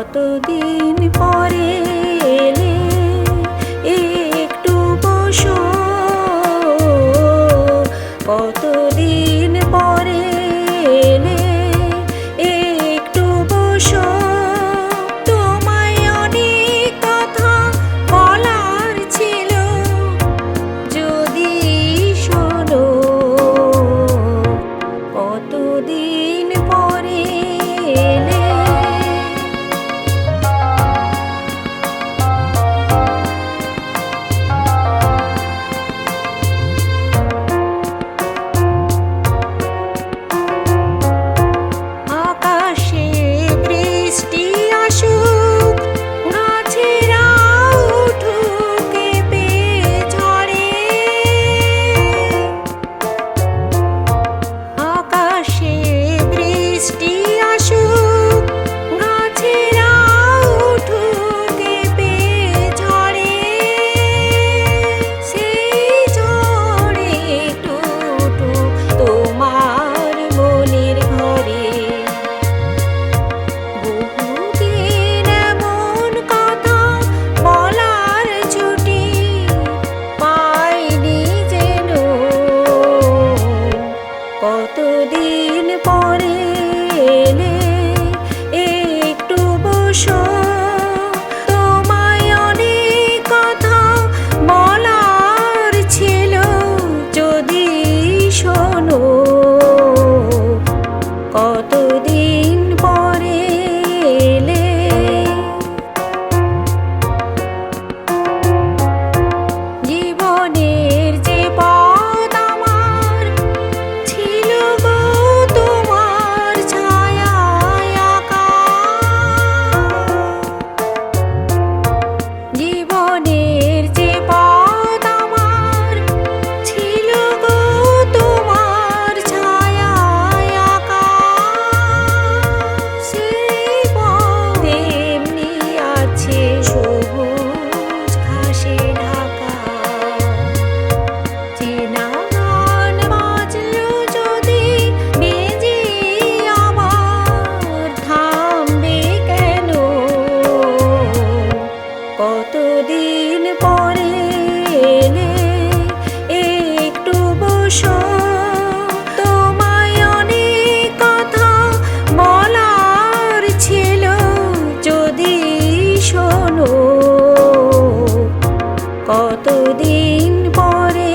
কতদিন পরে এলে একটু বসো। কত ছিল যদি শোনো কতদিন পরে